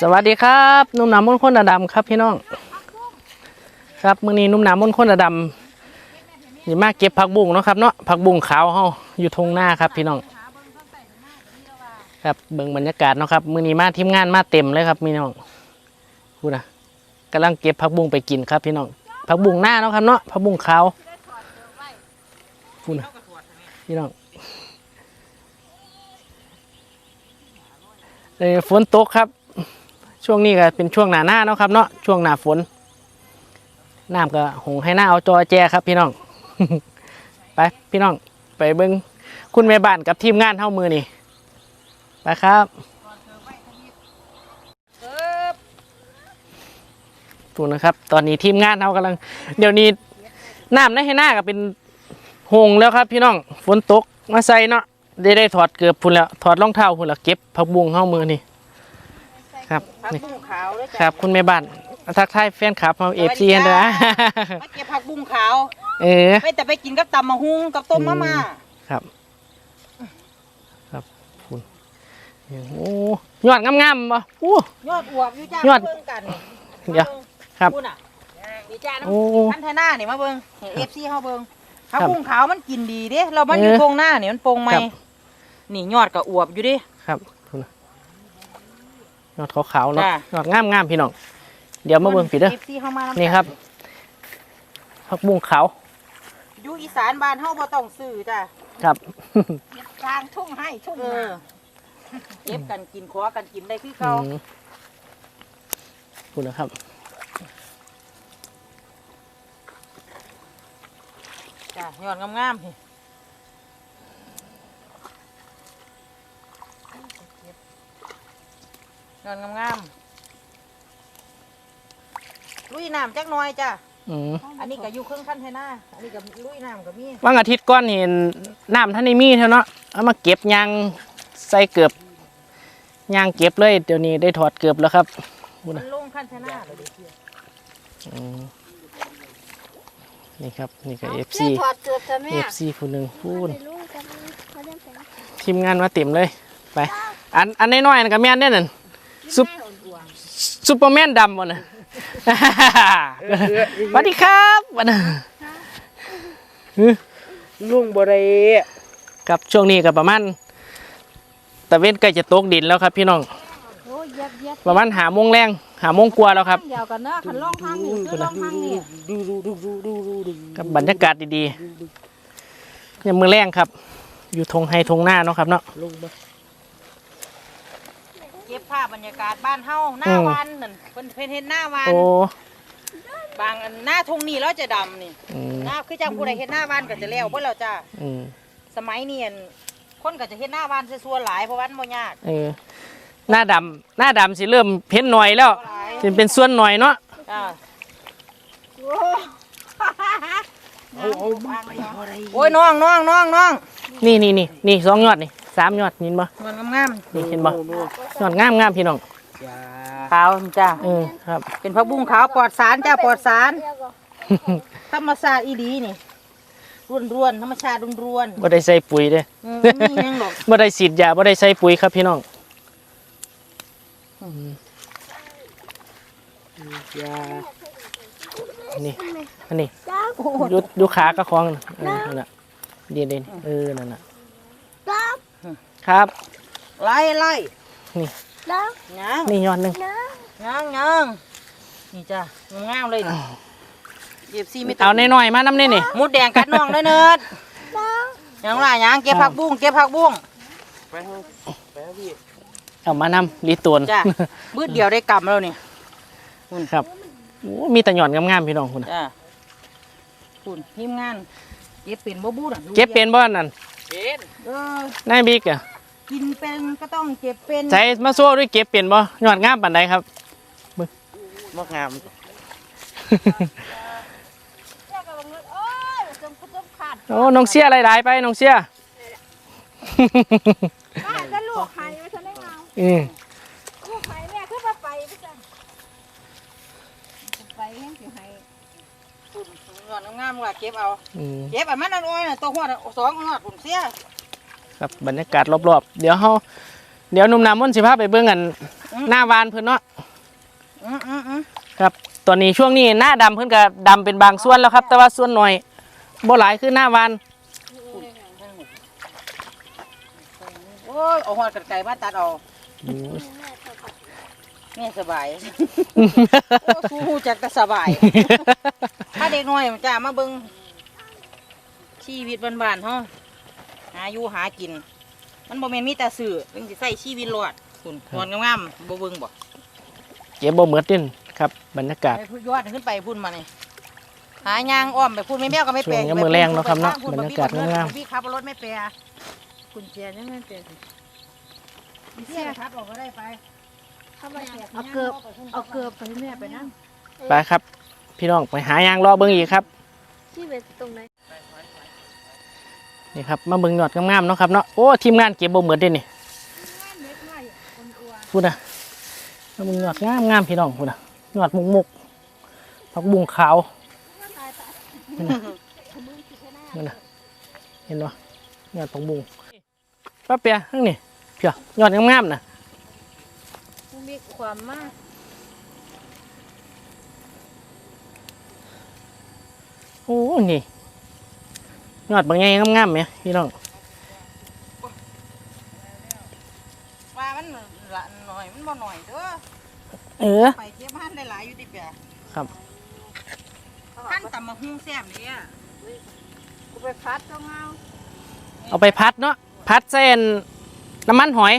สวัสดีครับนุ่มหนามมนคนอดำครับพี่น้อง ครับมื้อนี้นุ่มหนามมนคนอดำนี่มาเก็บผักบุ้งเนาะครับเนาะผักบุ้งขาวเฮาอยู่ทงหน้าครับ พี่น้อง ครับเบิ่งบรรยากาศเนาะครับมื้อนี้มาทีมงานมาเต็มเลยครับพี่น้องพูดนะกำลังเก็บผักบุ้งไปกินครับ พี่น้องผักบุ้งหน้าเนาะครับเนาะผักบุ้งขาวพูดนะพี่น้องฝนตกครับ ช่วงนี้ก็เป็นช่วงหนาหน้าเนาะครับเนาะช่วงหนาฝนน้ำก็หงให้หน้าเอาจอแจครับพี่น้อง ไปพี่น้องไปเบิ้งคุณแม่บ้านกับทีมงานเท่ามือนี่ไปครับถูกนะครับ ตอนนี้ทีมงานเขากำลัง เดี๋ยวนี้น้ำในให้หน้าก็เป็นหงแล้วครับ พี่น้องฝนตกมาใส่เนาะได้ได้ถอดเกือบพุ่นแล้วถอดรองเท้าพุ่นแล้วเก็บผักบุ้งเข้ามือนี่ ครับผักนี่บุ้งขาวเลยคจ้ะรับคุณแม่บ้านทักทายแฟนคลับเอาเอฟซีสวัสดีนะจ้ามาเก็บผักบุ้งขาวเออ ไปแต่ไปกินกับตำมะฮุงกับต้มมะม่าครับ ครับคุณโอ้ยอดงามๆบ่อู้ ยอดอวบอยู่จ้ายอดมาเบิ่งกันเดี๋ยวครับพูดน่ะนี่จ้าน้โอ้ำพันธนานี่มาเบิ่งเอฟซีเฮาเบิ่งผักครับบุ้งขาวมันกินดีเด้เรามันอยู่เออตรงหน้านี่มันโปร่งไหมครับ นี่ยอดก็อวบอยู่เดิครับคุณ ยอดขาวๆเนาะจ้ะ ยอดงามๆพี่น้อง เดี๋ยวมาเบิ่งผิดเด้อเอฟซีเฮามาำนี่ครับผักบุ้งขาวอยู่อีสานบ้านเฮาบ่ต้องซื้อจ้ะครับ กลางทุ่งให้ทุ่งเออเก็บกันกินขอกันกินได้คืออืเก่ามคุณนะครับ จ้ะยอดงามๆนี่ ยอดงามๆลุยน้ำจักหน่อยจ้ะ อืมอันนี้ก็อยู่เครื่องคันเทน่าอันนี้ก็ลุยน้ำก็มีว่างอาทิตย์ก้อนเห็นน้ำท่านในมีเท่าเนาะเอามาเก็บยางใส่เกือบยางเก็บเลย เดี๋ยวนี้ได้ถอดเกือบแล้วครับมันลงคันเทน่าเลยดิอืมนี่ครับ นี่ก็เอฟเสื้ซีอถอดเกือบจะแม่เอฟซีผู้หนึ่งพูนไม่รู้กันเขาจะเป็นทีมงานมาเต็มเลย ไป อันอันน้อยๆนั่นก็แม่นเนี่ยนั่นซุป ซุปเปอร์แมนดำวะน่ะสวัสดีครับวันน่ะลุงบริครับช่วงนี้ก็ประมาณตะเวนใกล้จะตกดินแล้วครับ พี่น้องโอ้ยเย็บเย็บประมาณหาโมงแรงหาโมงกว่าแล้วครับเดียวกันเนาะขันล่องทางนี่คือล่องทางนี่กับบรรยากาศดีๆยังมือแรงครับ อยู่ทงไฮทงหน้าเนาะครับเนาะเก็บภาพบรรยากาศบ้านเฮาหน้าอืมวันนั่นเพิ่นเพิ่นเฮ็ดหน้าวันโอ้บางอันหน้าทงนี่แล้วจะดำนี่อืมหน้าคือจังผู้ใดเฮ็ดหน้าวันก็จะแล้วบ่แล้วจ้าอืมสมัยนี้อั่นคนก็จะเฮ็ดหน้าวันส่วนๆหลายเพราะว่ามันบ่ยากเออหน้าดำหน้าดำสิเริ่มเพ้นหน่อยแล้วหลายสิเป็นส่วนหน่อยเนาะจ้าโอ้ยน้องน้องน้องน้องนี่นี่นี่นี่สองยอดนี่ สามยอดนี่บ่มันงามนี่เห็นบ่ยอดงามงามพี่น้องๆขาวจ้าเออครับ เป็นผักบุ้งขาวปลอดสารจ้าปลอดสารเดียวก็ธรรมชาติอีดีนี่ร่วนๆธรรมชาติร่วนบ่ได้ใส่ปุ๋ยเด้ๆอืมไม่มีหยังหรอกบ่ได้ฉีดยาบ่ได้ใส่ปุ๋ยครับพี่น้องอืมนี่อันนี้จ้าดูดูขากระคองน่ะเออนั่นน่ะเดียนเด่นเออนั่นน่ะจ้า ครับไล่ไล่จ้ายังนี่ยอดหนึงนะยังยังนี่จ้างามๆเลยนี่เก็บซีไม่ต้เอาน้อยๆมานำนี่นี่มดแดงกัดน้องเลยเนิร์ดจ้ายังล่ะยังเก็บผักบุ้งเก็บผักบุ้งเอามานำลีตวนจ้ะมืดเดียวได้กำแล้วนี่ครับโอ้มีแต่หย่อนงามๆพี่น้องคุณน่ะจ้าคุณทีมงานเก็บเป็นบ่บูน่ะเก็บเป็นบ่นั่นเออนายบิ๊กอะ กินเป็นก็ต้องเก็บเป็นใช้มาโซ่ด้วยเก็บเป็นบ่หย่อนงามปานใดครับบ่งามเจ้าก็บังเอิญโอ้ยจมคุจมขาดโอ้น้องเสียหลายๆไปน้องเสียบ้านก็ลูกหายไปทนได้เงาอืมลูกหายแม่คือมาไปพี่จันไปแห้งสิหายคุณงอนงามๆว่าเก็บเอา อืมเก็บอันมันอันอ้อยน่ะตัวหัวน่ะสองงอดผมเสีย ครับบรรยากาศรอบๆ เดี๋ยวเฮาเดี๋ยวหนุ่มน้ำมนต์สิพาไปเบิ่งกันหน้าวานเพิ่นเนาะอืมอืมอืมครับตอนนี้ช่วงนี้หน้าดำเพิ่นก็ดำเป็นบางส่วนแล้วครับ แต่ว่าส่วนหน่อยบ่หลายคือหน้าวานโอ้ยเอาหอดกันไก่มาตัดเอาแม่สบายโอ้สู้หูจักแต่สบาย ถ้าเด็กน้อยมันจะมาเบิ่งชีวิตบ้านๆเฮา หาอยู่หากิน มันบ่แม่นมีแต่ซื้อเพิ่งสิใช้ชีวิตรอดคุณนอนงามๆบ่เบิ่งบ่เก็บบ่เหมือดดิ้นครับบรรยากาศ ไปพุ่นยอดขึ้นไปพุ่นมานี่หายางอ้อมไปพุ่นไม่แมวก็ไม่แปลช่วงนี้มื้อแรงเนาะครับเนาะพุ่บรรยากาศงามพี่ขับรถไม่แปลกุญแจยังไม่แปลพี่เสียครับออกก็ได้ไปเอาเกือบเอาเกือบไปให้แม่ไปนั่งไปครับ พี่น้องไปหายางรอเบิ่งอีกครับ ที่เป็นตรงไหน นี่ครับมาเบิ่งยอดงามๆเนาะครับเนาะโอ้ทีมงานเก็บบ่เหมือดเด้นี่พูดนะมาเบิ่งยอดงามๆพี่น้องพูดนะยอดมุกๆผักบุ้งขาวนี่นะนี่นะเห็นบ่ยอดผักบุ้งป้าเปียทั้งนี่เพียยอดงามๆนะมันมีความมากโอ้นี่ ยอดบางไงงามๆไหมพี่น้องว่ามันละหน่อยมันบ่หน่อยเด้อเออไปเทียบหันได้หลายอยู่ติเปียครับท่านตำมะฮุ่งแซ่บนี่อะกูไปพัดต้องเอาเอาไปพัดเนาะพัดเส้นน้ำมันหอย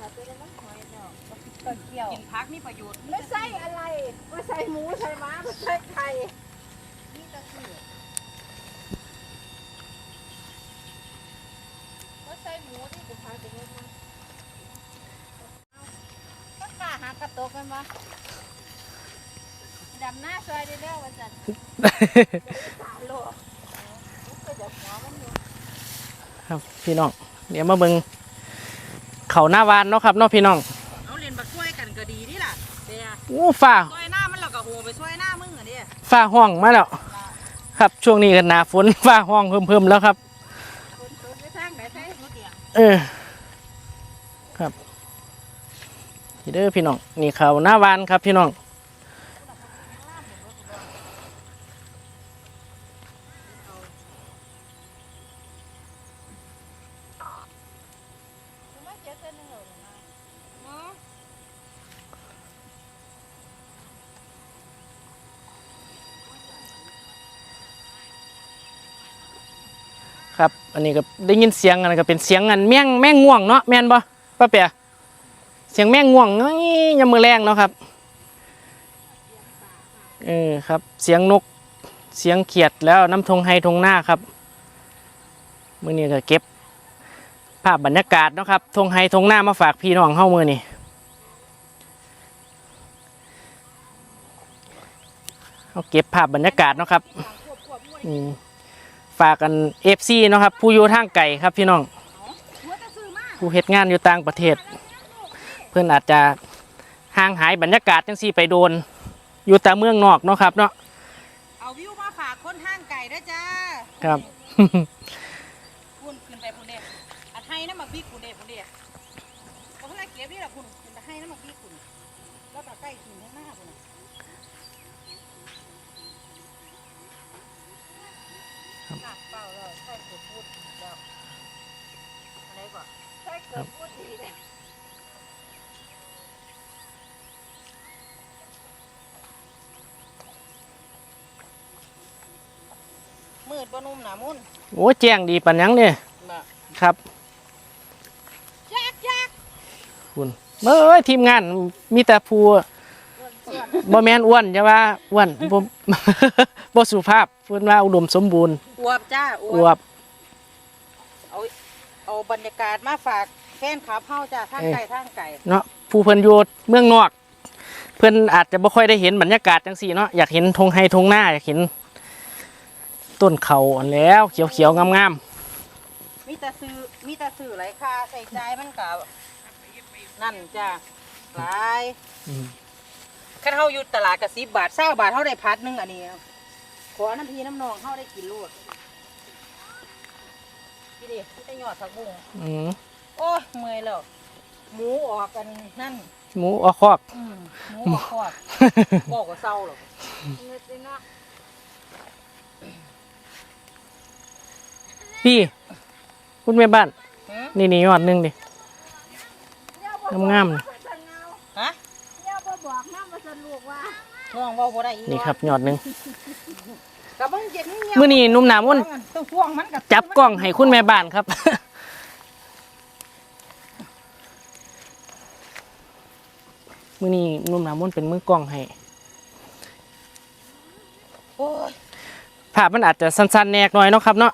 พัดไปแล้วมันหอยเนาะต้นเกี่ยวกินพักนี่ประโยชน์ไม่ใส่อะไรไม่ใส่หมูใส่ม้าไม่ใส่ไข่ไม่ ใส่หมูที่กูพาไปเล่นมาเอาก็ขาหากระโตกกันมาดำหน้าซอยได้แล้ววันจันทร์สามโลก็จะหัวมันอยู่ครับพี่น้องเดี๋ยวมาเบิ่งเขาหน้าวานเนาะครับเนาะพี่น้องเอาเรียนบักช่วยกันก็ดีนี่ล่ะเปียโอ้ฟ้าช่วยหน้ามันแล้วก็โหไปช่วยหน้ามึงอะดิฟ้าห้องมาแล้วครับช่วงนี้กันหนาฝนฟ้าห้องเพิ่มๆแล้วครับ คนตัวไปทางไหนใส่หัว เออครับฮีเด้อพี่น้องนี่เขาหน้าวานครับพี่น้องเจอเส้นหนึ่งหรอกนะ ครับ อันนี้ก็ได้ยินเสียงอันก็เป็นเสียงอันแม่งแม่งง่วงเนาะแม่นบ่ป้าเปียเสียงแม่งง่วงยยามมือแรงเนาะครับเออครับ เสียงนกเสียงเขียดแล้วน้ำทงไฮทงหน้าครับมื้อนี้ก็เก็บ ภาพบรรยากาศเนาะครับทงไฮทงหน้ามาฝากพี่น้องเฮ้ามือนี่เอาเก็บภาพบรรยากาศเนาะครับอืม ฝากกันเอฟซีเนาะครับ ผู้อยู่ทางไก่ครับพี่น้องผู้เฮ็ดงานอยู่ต่างประเทศ เพื่อนอาจจะห่างหายบรรยากาศจังซี่ไปโดน อยู่แต่เมืองนอกเนาะครับเนาะเอาวิวมาฝากคนห้างไก่ด้วยจ้าครับพุ่นขึ้นไปพุ่นเด้อัดให้น้ำหมักบิ๊กพุ่นเด้พุ่นเด้เพราะเขาเก็บนี่แหละพุ่นขึ้นไปให้น้ำหมักบิ๊กพุ่นแล้วก็ใกล้ถึงข้างหน้า พุ่นน่ะอะเปล่าแล้วใช่เกือบพูดแล้วอะไรก่อนใช่เกิดพูดดีเลยมืดบ่นุ่มหนามุ่นโอ้แจ้งดีปันยังเนี่ยน่ะครับยักยักคุณเอ้ยทีมงานมีแต่ผู้ บ่แมนอ้วนจะว่าอ้วนบ่บ่สุภาพเพิ่นว่าอุดมสมบูรณ์อวบจ้าออววบบ เอาเอาบรรยากาศมาฝากแฟนคลับเฮาจ้าทางไก่ทางไก่เนาะผู้เพิ่นอยู่เมืองนอก เพิ่นอาจจะบ่ค่อยได้เห็นบรรยากาศจังซี่เนาะอยากเห็นธงไฮธงหน้าอยากเห็น ต้นเขาอันแล้วเขียวๆงามมีแต่ซื้อมีแต่ซื้อหลายค่าใส่ใจายมันกับนั่นจ้าหลายๆ อืมคันเฮาอยู่ตลาดกับสิบบาทเศร้าบาทเฮาได้พัดหนึงอันนี้ขอน้ำพีน้ำนองเฮาได้กินโลดนี่ดิที่ได้ยอดผักบุ้งอืมโอ้ยเมื่อยแล้วหมูออกกันนั่นหมูออกคอก อืมหมูออกคอกบอกว่าเศร้าหรอกเงินสิเนาะพี่ คุณแม่บ้าน หือนี่นี่ยอดหนึงดิเดี๋ยวบ่งามๆบอกว่าจะเงา ฮะ เดี๋ยวบ่บอก นะว่าจะลูกว่าน้องเว่าบ่ได้อีกนี่ครับยอดหนึงกับมันเย็นเงียบมื้อนี้หนุ่มหนามนต้องพ่วงมันกับจับกล้องให้คุณแม่บ้านครับ มื้อนี้หนุ่มหนามนเป็นมือกล้องให้โอ้ยภาพมันอาจจะสั้นๆแนกหน่อยเนาะครับเนาะ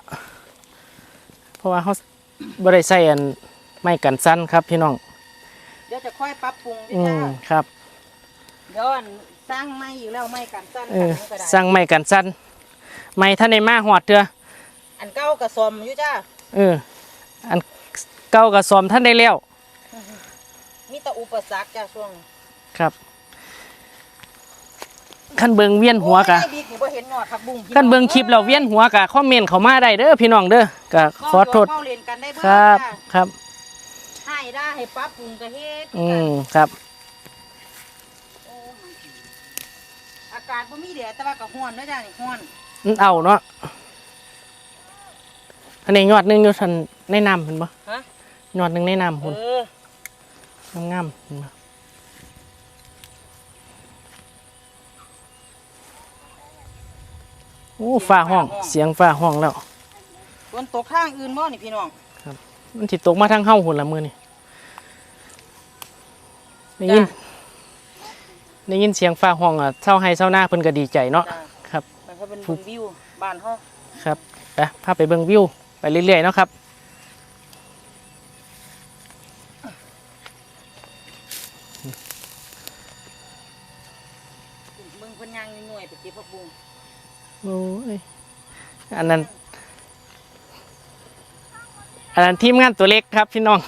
เพราะว่าเขาบ่ได้ใส่อันไม่กันสั้นครับพี่น้องเดี๋ยวจะค่อยปรับปรุงพี่อืจ้ามครับเดี๋ ยวอันสร้างไม้อีกแล้วไม้กันสั้นเออกันก็ได้สั่งไม่กันสั้นไม่ท่านในมาหอดเถอะอันเก้ากับสมอยู่จ้าเออ อันเก่ากับซอมท่านได้แล้วมีแต่อุปสรรคจ้าช่วงครับขั้นเบิงเวียนหัวกะโอ้ยบิ๊กนี่บ่เห็นหนอดผักบุ้งพี่ขั้นเบิงคลิปเราเวียนหัวกะคอมเมนต์เข้ามาได้เด้อพี่น้องเด้อกะขอโทษเข้าเรียนกันได้เบิดครับ จ้าครับ ให้ได้ให้ปรับปรุงกระเฮ็ดอืมครับากาศบ่มีแดดแต่ว่าก็ร้อนเด้อจ้านี่ร้อนมันเอาเนาะอันนี้ยอดหนึงอยู่ทันแนะนำเห็นปะฮะยอดหนึงแนะนำคุณเอองามๆเห็นปะโอ้ฟ้าห้อง เสียงฟ้าห้องแล้ว ฝนตกทางอื่นบ่นี่พี่น้องมันสิตกมาทางเฮ้าหุ่นละมือนี่ได้ยินจ้ะ ได้ยินเสียงฟ้าห้องอะเศร้าให้เศร้าหน้าเพิ่นก็ดีใจเนาะจ้าครับมันก็เป็นวิวบ้านเฮาครับไปพาไปเบิ่งวิว ไปเรื่อยๆเนาะครับเบิ่งเพิ่นย่างหน่วยๆไปเก็บผักบุ้งโอ้ยอันนั้น อันนั้นทีมงานตัวเล็กครับพี่น้อง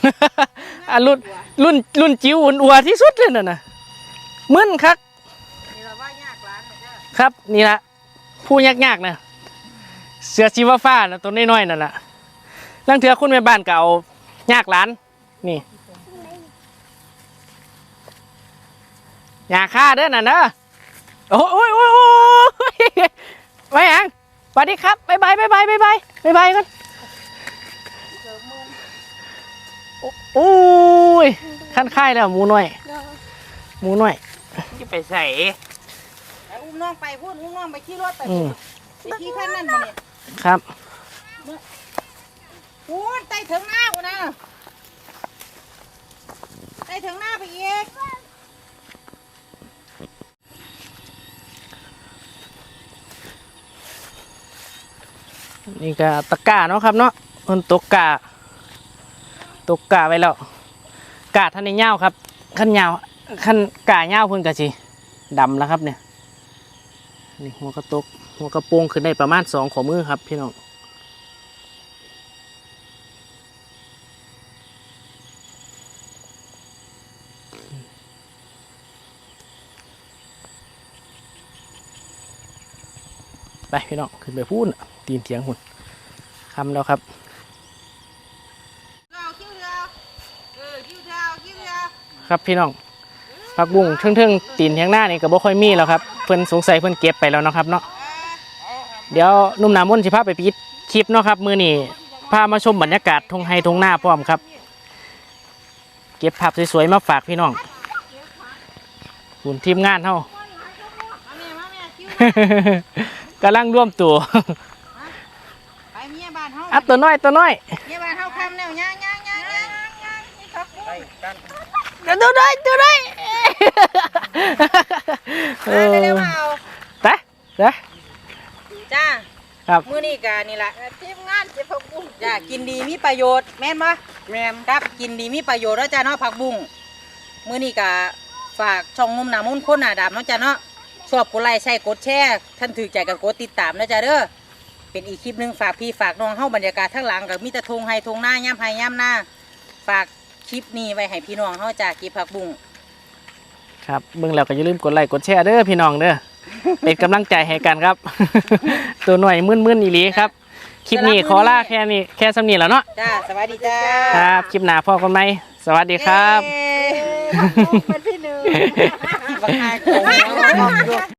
อันรุ่นรุ่นรุ่นจิ๋วอุ่นอัวที่สุดเลยน่ะนะ มึนครับนี่เราว่ายากร้านนะจ้าครับนี่ละผู้ยากๆนะเสือชีวฟ้านะตัวน้อยๆนั่นแหละลังเถือคุณแม่บ้านเก่ายากหลาน นี่อยาฆ่าเด้อน่ะเนอะโอ้ยโอ้ยโอ้ยโอ้ยไปยังสวัสดีครับบ๊ายบายบ๊ายบายบ๊ายบายบ๊ายบายกันโอ้ยขั้นค่ายแล้วหมูน้อย หมูน้อย จะไปใส่ไปอุ้มน้องไปพูดอุ้มน้องไปขี่รถไปอืมไปขี่ขั้นนั่นมาเนี่ยครับ พูดไต่ถึงหน้ากูนะไต่ถึงหน้าไปอีกนี่ก็ตะกร้าเนาะครับเนาะมันตกกาตกกาไว้แล้วกาท่านในเงาวครับขั้นยาว ขั้นกาเงาวเพิ่นกะสิดำแล้วครับเนี่ยนี่หัวกระตกหัวกระโปรงขึ้นได้ประมาณสองขอมือครับพี่น้องไปพี่น้องขึ้นไปพูดตีนเถียงหุ่นคำแล้วครับเอาคิ้วเดียวเออคิ้วเดียวคิ้วเดียวครับพี่น้อง ผักบุ้งเทิงๆตีนเทียงหน้านี่ก็บ่ค่อยมีแล้วครับเพิ่นสงสัยเพิ่นเก็บไปแล้วเนาะครับเนาะเดี๋ยวหนุ่มหนามนต์สิพาไปปิดคลิปเนาะครับมื้อนี้พามาชมบรรยากาศทงไฮทงหน้าพร้อมครับ เก็บภาพสวยๆมาฝากพี่น้องหุ่นทีมงานเฮามาแม่มาแม่คิ้วกำลังร่วมตัวไปเมียบ้านเฮาอะตัวน้อยตัวน้อยเมียบ้านเฮาคำแนวย่างย่างย่างย่างย่างนี่ครับ ไปกันเดี๋ยวตัวน้อยตัวน้อยเอมาอเร็วๆมาเอาไปไปจ้าครับมื้อนี้กานี่ล่ะทีมงานเจ็บผักบุ้งจ้ากินดีมีประโยชน์แม่นบ่แมนครับกินดีมีประโยชน์แล้วจ้าเนาะผักบุ้งมื้อนี้กะฝากช่องนุ่มหนามุ่นคนหนาดำเนาะจ้าเนาะชอบกดไลค์ใช่กดแชร์ท่านถือใจกับกดติดตามนะจ้าเด้อเป็นอีกคลิปหนึงฝากพี่ฝากน้องเฮาบรรยากาศทั้างหลังกับมีแต่ทงไฮทงหน้าย่ำไฮย่ำหน้า ฝาก คลิปนี้ไว้ให้พี่น้องเฮาจ้าเกิบผักบุ้งครับเบิ่งแล้วก็อย่าลืมกดไลค์กดแชร์เด้อพี่น้องเด้อ เป็นกำลังใจให้กันครับ ตัวหน่อยมึนๆอีหลีครับ คลิปนี้ขอลาแค่นี้แค่สำนีแล้วเนาะจ้าสวัสดีจ้าครับ คลิปหน้าพ่อกันไหม สวัสดีครับ เย้ เป็นที่หนึ่ง บักอายของเรา